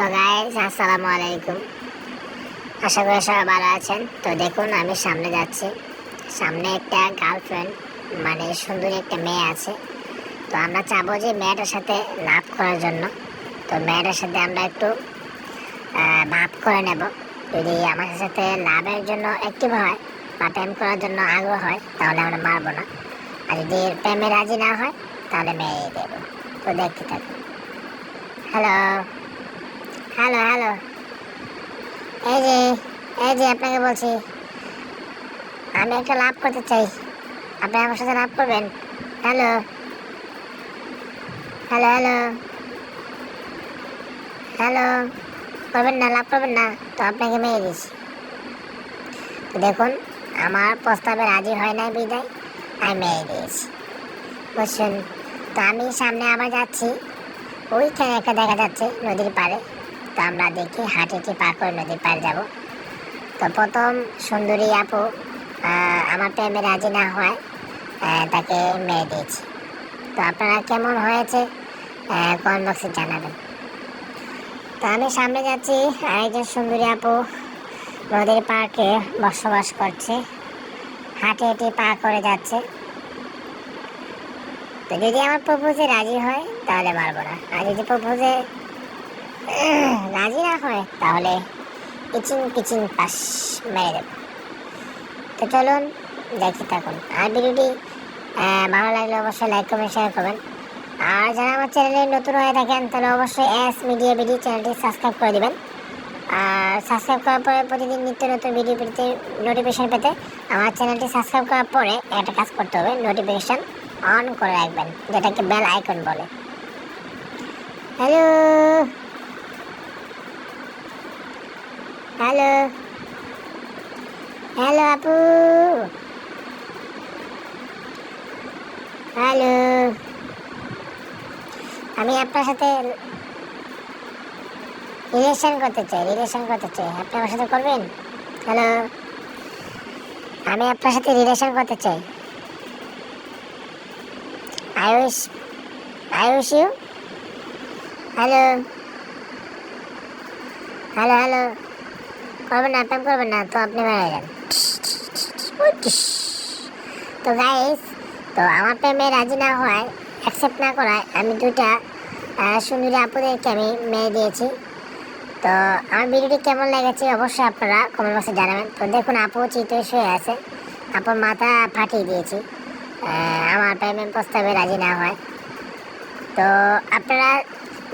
তো গাইস আসসালামু আলাইকুম। আশা করি সবাই ভালো আছেন। তো দেখুন, আমি সামনে যাচ্ছি। সামনে একটা গার্লফ্রেন্ড মানে সুন্দরী একটা মেয়ে আছে। তো আমরা চাবো যে মেয়েটার সাথে লাভ করার জন্য। তো মেয়েটার সাথে আমরা একটু ভাব করে নেব। যদি আমার সাথে লাভের জন্য অ্যাক্টিভ হয় বা প্রেম করার জন্য আগ্রহ হয়, তাহলে আমরা মারবো না। আর যদি প্রেমে রাজি না হয়, তাহলে মেরে দেবো। তো দেখতে থাকুন। হ্যালো হ্যালো হ্যালো এই যে এই যে আপনাকে বলছি। আমি একটা লাভ করতে চাই। আপনি আমার সাথে লাভ করবেন? হ্যালো হ্যালো হ্যালো হ্যালো করবেন না, লাভ করবেন না, তো আপনাকে মেরে দিচ্ছি। দেখুন, আমার প্রস্তাবে রাজি হয় নাই বিদায় আমি মেরে দিয়েছি। বুঝছেন? তো আমি সামনে আবার যাচ্ছি। ওইখানে একটা দেখা যাচ্ছে, নদীর পাড়ে। তো আমরা দেখি, হাঁটি হেঁটে পা করে নদীর পাড়ে যাব। তো প্রথম সুন্দরী আপু আমার প্রেমে রাজি না হয় তাকে মেরে দিয়েছি। তো আপনারা কেমন হয়েছে কমেন্ট বক্সে জানাবেন। তো আমি সামনে যাচ্ছি, আরেকজন সুন্দরী আপু নদীর পার্কে বসবাস করছে, হাঁটে হেঁটে পা করে যাচ্ছে। তো যদি আমার প্রপোজে রাজি হয়, তাহলে মারবো না। আর যদি প্রপোজে রাজি না হয়, তাহলে পিচিং পিচিং পাস মেরে দেবো। তো চলুন, দেখতে থাকুন। আর ভিডিওটি ভালো লাগলে অবশ্যই লাইক কমেন্ট শেয়ার করবেন। আর যারা আমার চ্যানেলে নতুন হয়ে থাকেন, তাহলে অবশ্যই এস মিডিয়া ভিডিও চ্যানেলটি সাবস্ক্রাইব করে দিবেন। আর সাবস্ক্রাইব করার পরে প্রতিদিন নিত্য নতুন ভিডিও পেতে নোটিফিকেশন পেতে আমার চ্যানেলটি সাবস্ক্রাইব করার পরে একটা কাজ করতে হবে নোটিফিকেশন অন করে রাখবেন, যেটাকে বেল আইকন বলে। হ্যালো হ্যালো হ্যালো আপু হ্যালো আমি আপনার সাথে রিলেশন করতে চাই রিলেশন করতে চাই। আপনি আমার সাথে করবেন? হ্যালো আমি আপনার সাথে রিলেশন করতে চাই। I wish you hello hello hello করবেন না, প্রেম করবেন না, তো আপনি মারা যান তো গাইস তো আমার প্রেমে রাজি না হওয়ায় অ্যাকসেপ্ট না করায় আমি দুইটা সুন্দরী আপুদেরকে আমি মেরে দিয়েছি। তো আমার ভিডিওটি কেমন লেগেছে অবশ্যই আপনারা কমেন্ট বক্সে জানাবেন। তো দেখুন, আপু চিত শুয়ে আছে। আপুর মাথা ফাটিয়ে দিয়েছি। আমার প্রেমের প্রস্তাবে রাজি না হয় তো আপনারা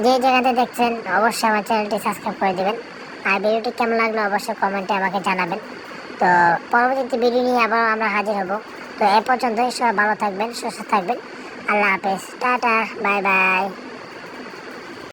যে জায়গাতে দেখছেন, অবশ্যই আমার চ্যানেলটি সাবস্ক্রাইব করে দেবেন। আর ভিডিওটি কেমন লাগল অবশ্যই কমেন্টে আমাকে জানাবেন। তো পরবর্তীতে ভিডিও নিয়ে আবার আমরা হাজির হব। তো এ পর্যন্ত সবাই ভালো থাকবেন, সুস্থ থাকবেন। আল্লাহ হাফেজ। Tata, bye bye.